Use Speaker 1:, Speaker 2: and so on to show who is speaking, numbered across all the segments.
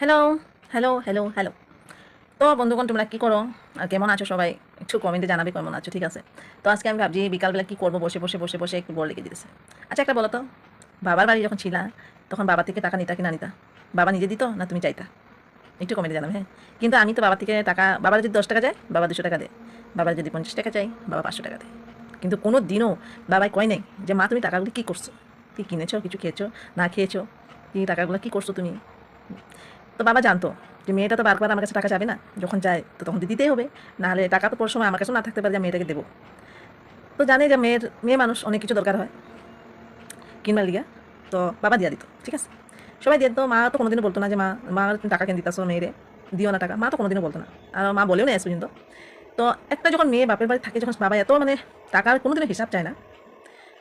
Speaker 1: Hello hello hello hello তো বন্ধুগণ, তোমরা কী করো? আর কেমন আছো সবাই? একটু কমেন্টে জানাবে কেমন আছো, ঠিক আছে? তো আজকে আমি ভাবছি বিকালবেলা কী করব? বসে বসে বসে বসে একটু বল লেগে দিতেছে আচ্ছা একটা বলো তো বাবার বাড়ি যখন ছিলা, তখন বাবা থেকে টাকা নিতা কি না নিতা? বাবা নিজে দিত না তুমি চাইতা? একটু কমেন্টে জানাবে হ্যাঁ? কিন্তু আমি তো বাবা থেকে টাকা, বাবার যদি দশ টাকা যায়, বাবা দুশো টাকা দেয়। বাবার যদি পঞ্চাশ টাকা চাই, বাবা পাঁচশো টাকা দেয়। কিন্তু কোনো দিনও বাবাই কয় নেই যে, মা, তুমি টাকাগুলো কী করছ? কি কিনেছো? কিছু খেয়েছো? না খেয়েছো? কি টাকাগুলো কী করছ তুমি? তো বাবা জানতো যে মেয়েটা তো বারবার আমার কাছে টাকা যাবে না, যখন যায় তো তখন দিতেই হবে, নাহলে টাকা তো পর সময় আমার কাছে না থাকতে পারে যে মেয়েটাকে দেবো। তো জানে যে মেয়ের, মেয়ে মানুষ অনেক কিছু দরকার হয়। কিনবার লিগা তো বাবা দিয়া দিত, ঠিক আছে? সবাই দিয়ে তো মা তো কোনোদিনও বলতো না যে মা মা টাকা কেন দিতাছো মেয়েরে? দিও না টাকা, মা তো কোনোদিনও বলতো না। আর মা বলেও না আজ পর্যন্ত। তো একটা যখন মেয়ে বাপের বাড়ি থাকে, যখন বাবা এত মানে টাকার কোনোদিনও হিসাব চায় না,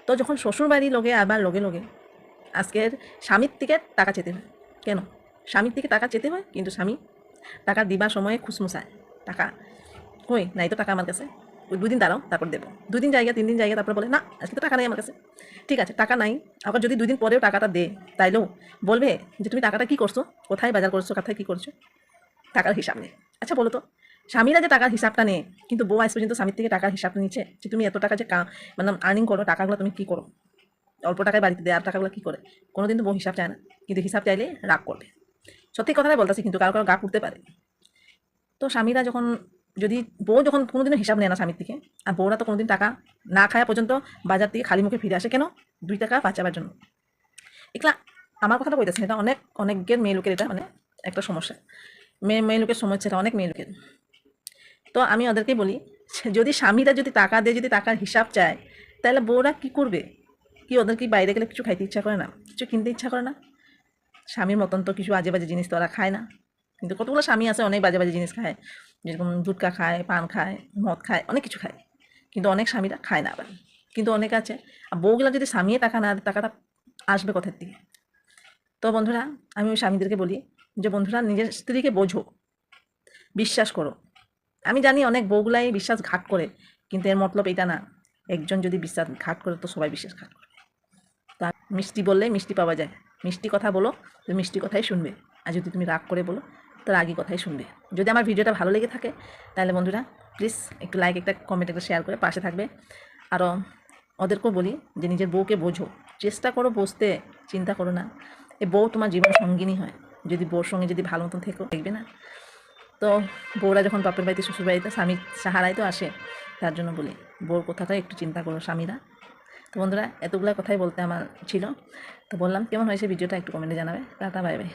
Speaker 1: তো যখন শ্বশুর বাড়ির লগে আবার লগে লগে আজকের স্বামীর থেকে টাকা চেতে হয়। কেন? স্বামীর থেকে টাকা চেতে হয়, কিন্তু স্বামী টাকা দিবার সময়ে খুসমুসায় টাকা কই? নাই তো টাকা আমার কাছে। ওই দুদিন দাঁড়াও, তারপর দেবো। দুদিন জায়গা, তিন দিন জায়গা, তারপর বলে, না, আজকে তো টাকা নেই আমার কাছে। ঠিক আছে, টাকা নাই। আবার যদি দুদিন পরেও টাকাটা দে, তাইলেও বলবে যে, তুমি টাকাটা কী করছ? কোথায় বাজার করছ? কোথায় কী করছ? টাকার হিসাব নেই আচ্ছা বলো তো, স্বামীরা যে টাকার হিসাবটা নেই কিন্তু বউ আজ পর্যন্ত স্বামীর থেকে টাকার হিসাবটা নিচ্ছে যে, তুমি এত টাকা যে মানে আর্নিং করো, টাকাগুলো তুমি কী করো? অল্প টাকায় বাড়িতে দেয়, আর টাকাগুলো কী করে? কোনোদিন তো বউ হিসাব চায় না, কিন্তু হিসাব চাইলে রাগ করবে। সত্যি কথাটাই বলতেছি, কিন্তু কারও কারও গা করতে পারে। তো স্বামীরা যখন, যদি বউ যখন কোনোদিনও হিসাব নেয় না স্বামীর থেকে আর বউরা তো কোনোদিন টাকা না খাওয়া পর্যন্ত বাজার থেকে খালি মুখে ফিরে আসে, কেন? দুই টাকা বাঁচাবার জন্য। এগুলা আমার কথাটা বলতেছি এটা অনেক, অনেকের মেয়ে লোকের এটা মানে একটা সমস্যা। মেয়ে মেয়ে লোকের সমস্যা, এটা অনেক মেয়ে লোকের। তো আমি ওদেরকেই বলি যদি স্বামীরা যদি টাকা দিয়ে যদি টাকার হিসাব চায়, তাহলে বউরা কি করবে? কি ওদের কি বাইরে গেলে কিছু খাইতে ইচ্ছা করে না? কিছু কিনতে ইচ্ছা করে না? স্বামীর মতন তো কিছু আজে বাজে জিনিস তো ওরা খায় না। কিন্তু কতগুলো স্বামী আছে অনেক বাজে বাজে জিনিস খায়। যেরকম গুটকা খায়, পান খায়, মদ খায়, অনেক কিছু খায়। কিন্তু অনেক স্বামীরা খায় না আবার। কিন্তু অনেক আছে। আর বউগুলা যদি স্বামীয়ে টাকা না টাকাটা আসবে কোথার থেকে? তো বন্ধুরা, আমি ওই স্বামীদেরকে বলি যে, বন্ধুরা, নিজের স্ত্রীকে বোঝো। বিশ্বাস করো। আমি জানি অনেক বউগুলাই বিশ্বাস ঘাট করে, কিন্তু এর মতলব এটা না। একজন যদি বিশ্বাস ঘাট করে, তো সবাই বিশ্বাস ঘাট করে। তা মিষ্টি বললে মিষ্টি পাওয়া যায়। মিষ্টি কথা বলো তো মিষ্টি কথাই শুনবে। আর যদি তুমি রাগ করে বলো, তো রাগি কথাই শুনবে। যদি আমার ভিডিওটা ভালো লেগে থাকে, তাহলে বন্ধুরা প্লিজ একটু লাইক একটা কমেন্ট একটা শেয়ার করে পাশে থাকবে। আরও ওদেরকেও বলি যে নিজের বউকে বোঝো। চেষ্টা করো বুঝতে চিন্তা করো না। এ বউ তোমার জীবন সঙ্গিনী হয়। যদি বউর সঙ্গে যদি ভালো মতন থেকো, দেখবে না। তো বউরা যখন বাপের বাড়িতে শ্বশুর বাড়িতে স্বামীর সাহারায় তো আসে, তার জন্য বলি, বউর কথাটা একটু চিন্তা করো স্বামীরা। তো বন্ধুরা, এতগুলো কথাই বলতে আমার ছিল। তো বললাম, কেমন হয়েছে ভিডিওটা একটু কমেন্টে জানাবে। Tata bye bye